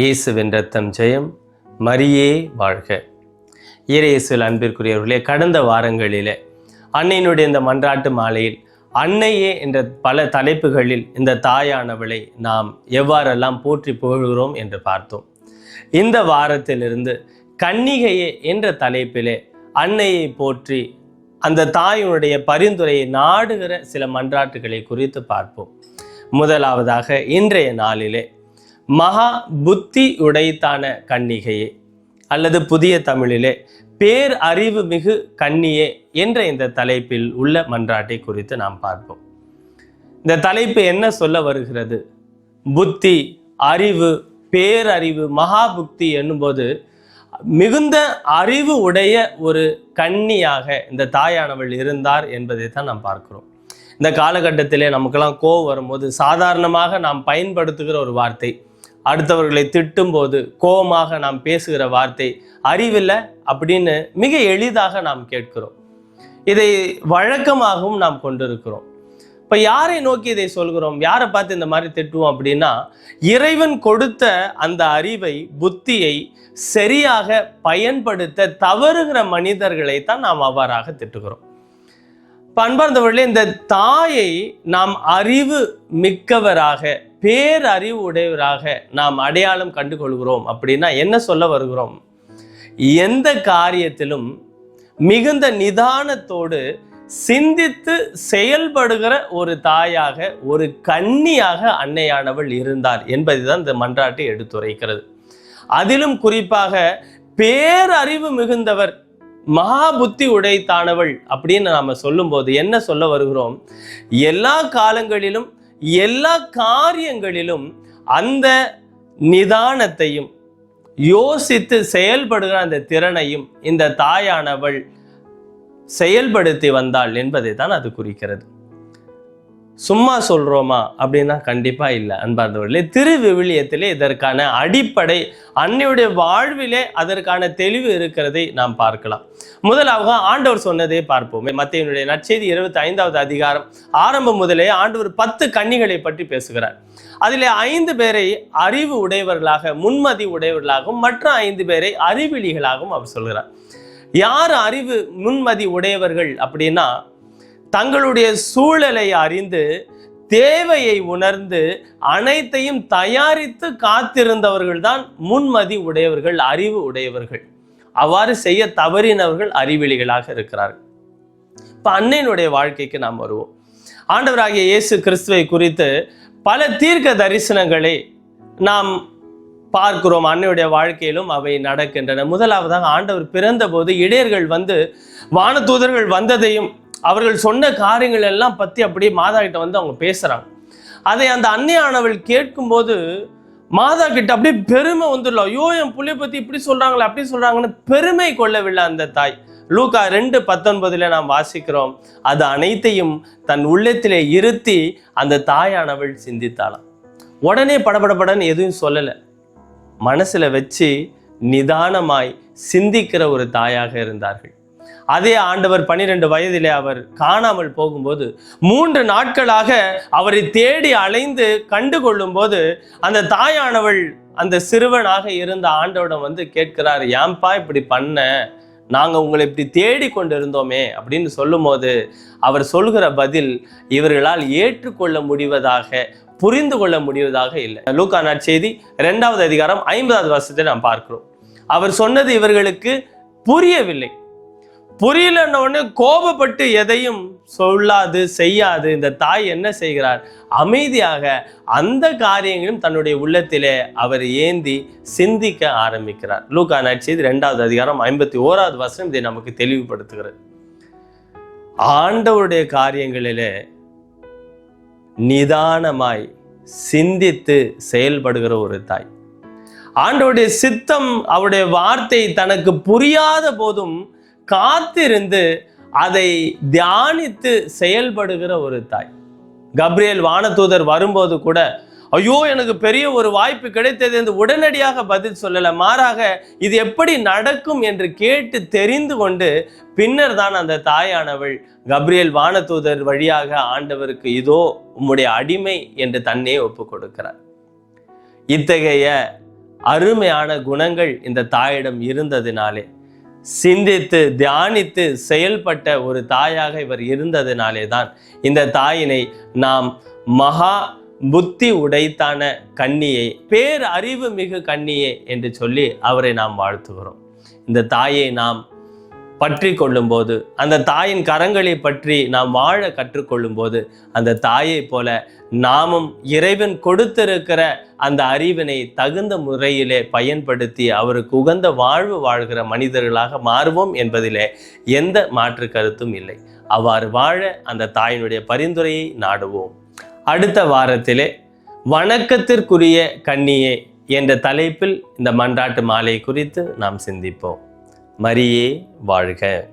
இயேசு வென்ற தம் ஜெயம் மரியே வாழ்க. இயேசுவில் அன்பிற்குரியவர்களே கடந்த வாரங்களிலே அன்னையினுடைய இந்த மன்றாட்டு மாலையில் அன்னையே என்ற பல தலைப்புகளில் இந்த தாயானவளை நாம் எவ்வாறெல்லாம் போற்றி புகழ்கிறோம் என்று பார்த்தோம். இந்த வாரத்திலிருந்து கன்னிகையே என்ற தலைப்பிலே அன்னையை போற்றி அந்த தாயினுடைய பரிந்துரையை நாடுகிற சில மன்றாட்டுகளை குறித்து பார்ப்போம். முதலாவதாக இன்றைய நாளிலே மகா புத்தி உடைத்தான கன்னிகையே அல்லது புதிய தமிழிலே பேர் அறிவு மிகு கன்னியே என்ற இந்த தலைப்பில் உள்ள மன்றாட்டை குறித்து நாம் பார்ப்போம். இந்த தலைப்பு என்ன சொல்ல வருகிறது? புத்தி அறிவு பேரறிவு மகாபுக்தி என்னும்போது மிகுந்த அறிவு உடைய ஒரு கன்னியாக இந்த தாயானவள் இருந்தார் என்பதை தான் நாம் பார்க்கிறோம். இந்த காலகட்டத்திலே நமக்கெல்லாம் கோவம் வரும்போது சாதாரணமாக நாம் பயன்படுத்துகிற ஒரு வார்த்தை அடுத்தவர்களை திட்டும்போது கோபமாக நாம் பேசுகிற வார்த்தை அறிவில்லை அப்படின்னு மிக எளிதாக நாம் கேட்கிறோம். இதை வழக்கமாகவும் நாம் கொண்டிருக்கிறோம். இப்போ யாரை நோக்கி இதை சொல்கிறோம்? யாரை பார்த்து இந்த மாதிரி திட்டுவோம் அப்படின்னா இறைவன் கொடுத்த அந்த அறிவை புத்தியை சரியாக பயன்படுத்த தவறுகிற மனிதர்களை தான் நாம் அவ்வாறாக திட்டுகிறோம். இப்போ அன்பார்ந்தவர்களே இந்த தாயை நாம் அறிவு மிக்கவராக பேரறிவு உடையவராக நாம் அடையாளம் கண்டு கொள்கிறோம் அப்படின்னா என்ன சொல்ல வருகிறோம்? எந்த காரியத்திலும் மிகுந்த நிதானத்தோடு சிந்தித்து செயல்படுகிற ஒரு தாயாக ஒரு கன்னியாக அன்னையானவள் இருந்தார் என்பதுதான் இந்த மன்றாட்டு எடுத்துரைக்கிறது. அதிலும் குறிப்பாக பேரறிவு மிகுந்தவர் மகா புத்தி உடைத்தானவள் அப்படின்னு நாம் சொல்லும்போது என்ன சொல்ல வருகிறோம்? எல்லா காலங்களிலும் எல்லா காரியங்களிலும் அந்த நிதானத்தையும் யோசித்து செயல்படுகிற அந்த திறனையும் இந்த தாயானவள் செயல்படுத்தி வந்தாள் என்பதை தான் அது குறிக்கிறது. சும்மா சொல்கிறோமா அப்படின்னா கண்டிப்பாக இல்லை அன்பார்ந்தவர்களே. திருவிவிலியத்திலே இதற்கான அடிப்படை அன்னையுடைய வாழ்விலே அதற்கான தெளிவு இருக்கிறதை நாம் பார்க்கலாம். முதலாக ஆண்டவர் சொன்னதே பார்ப்போம். மத்தியனுடைய நற்செய்தி இருபத்தி ஐந்தாவது அதிகாரம் ஆரம்பம் முதலே ஆண்டவர் பத்து கன்னிகளை பற்றி பேசுகிறார். அதில் ஐந்து பேரை அறிவு உடையவர்களாக முன்மதி உடையவர்களாகவும் மற்ற ஐந்து பேரை அறிவிலிகளாகவும் அவர் சொல்கிறார். யார் அறிவு முன்மதி உடையவர்கள் அப்படின்னா தங்களுடைய சூழலை அறிந்து தேவையை உணர்ந்து அனைத்தையும் தயாரித்து காத்திருந்தவர்கள் தான் முன்மதி உடையவர்கள் அறிவு உடையவர்கள். அவ்வாறு செய்ய தவறினவர்கள் அறிவெளிகளாக இருக்கிறார்கள். இப்போ அன்னையினுடைய வாழ்க்கைக்கு நாம் வருவோம். ஆண்டவராகிய இயேசு கிறிஸ்துவை குறித்து பல தீர்க்க தரிசனங்களை நாம் பார்க்கிறோம். அன்னையுடைய வாழ்க்கையிலும் அவை நடக்கின்றன. முதலாவதாக ஆண்டவர் பிறந்தபோது இடையர்கள் வந்து வானதூதர்கள் வந்ததையும் அவர்கள் சொன்ன காரியங்கள் எல்லாம் பற்றி அப்படியே மாதா கிட்ட வந்து அவங்க பேசுகிறாங்க அதை அந்த அன்னையானவள் கேட்கும்போது மாதா கிட்ட அப்படியே பெருமை வந்துடல. ஐயோ என் புள்ளிய பற்றி இப்படி சொல்கிறாங்களே அப்படி சொல்கிறாங்கன்னு பெருமை கொள்ளவில்லை அந்த தாய். லூக்கா ரெண்டு பத்தொன்பதில் நாம் வாசிக்கிறோம். அது அனைத்தையும் தன் உள்ளத்திலே இருத்தி அந்த தாயானவள் சிந்தித்தாளாம். உடனே படபடபடன்னு எதுவும் சொல்லலை. மனசில் வச்சு நிதானமாய் சிந்திக்கிற ஒரு தாயாக இருந்தார்கள். அதே ஆண்டவர் பன்னிரெண்டு வயதிலே அவர் காணாமல் போகும்போது மூன்று நாட்களாக அவரை தேடி அலைந்து கண்டு கொள்ளும்போது அந்த தாயானவள் அந்த சிறுவனாக இருந்த ஆண்டவடம் வந்து கேட்கிறார் ஏன்பா இப்படி பண்ண? நாங்கள் உங்களை இப்படி தேடி கொண்டு இருந்தோமே அப்படின்னு சொல்லும்போது அவர் சொல்கிற பதில் இவர்களால் ஏற்றுக்கொள்ள முடிவதாக புரிந்து கொள்ள முடிவதாக இல்லை. லூக்கா நற்செய்தி ரெண்டாவது அதிகாரம் ஐம்பதாவது வருஷத்தை நாம் பார்க்கிறோம். அவர் சொன்னது இவர்களுக்கு புரியவில்லை. புரியலன்ன உடனே கோபப்பட்டு எதையும் சொல்லாது செய்யாது. இந்த தாய் என்ன செய்கிறார்? அமைதியாக அந்த காரியங்களும் தன்னுடைய உள்ளத்திலே அவர் ஏந்தி சிந்திக்க ஆரம்பிக்கிறார். லூகா நற்செய்தி ரெண்டாவது அதிகாரம் ஐம்பத்தி ஓராவது வசனம் இதை நமக்கு தெளிவுபடுத்துகிறது. ஆண்டவருடைய காரியங்களிலே நிதானமாய் சிந்தித்து செயல்படுகிற ஒரு தாய். ஆண்டவருடைய சித்தம் அவருடைய வார்த்தை தனக்கு புரியாத போதும் காத்திருந்து அதை தியானித்து செயல்படுகிற ஒரு தாய். கப்ரியேல் வானதூதர் வரும்போது கூட ஐயோ எனக்கு பெரிய ஒரு வாய்ப்பு கிடைத்தது என்று உடனடியாக பதில் சொல்லலை. மாறாக இது எப்படி நடக்கும்? என்று கேட்டு தெரிந்து கொண்டு பின்னர் தான் அந்த தாயானவள் கப்ரியல் வானதூதர் வழியாக ஆண்டவருக்கு இதோ உம்முடைய அடிமை என்று தன்னையே ஒப்பு கொடுக்கிறார். இத்தகைய அருமையான குணங்கள் இந்த தாயிடம் இருந்ததினாலே சிந்தித்து தியானித்து செயல்பட்ட ஒரு தாயாக இவர் இருந்ததினாலே தான் இந்த தாயினை நாம் மகா புத்தி உடைத்தான கன்னியை பேர் அறிவு மிகு கண்ணியே என்று சொல்லி அவரை நாம் வாழ்த்துகிறோம். இந்த தாயை நாம் பற்றி கொள்ளும்போது அந்த தாயின் கரங்களை பற்றி நாம் வாழ கற்றுக்கொள்ளும் போது அந்த தாயை போல நாமும் இறைவன் கொடுத்திருக்கிற அந்த அறிவினை தகுந்த முறையிலே பயன்படுத்தி அவருக்கு உகந்த வாழ்வு வாழ்கிற மனிதர்களாக மாறுவோம் என்பதிலே எந்த மாற்று கருத்தும் இல்லை. அவ்வாறு வாழ அந்த தாயினுடைய பரிந்துரையை நாடுவோம். அடுத்த வாரத்திலே வணக்கத்திற்குரிய கண்ணியே என்ற தலைப்பில் இந்த மன்றாட்டு மாலை குறித்து நாம் சிந்திப்போம். மரியே வாழ்க.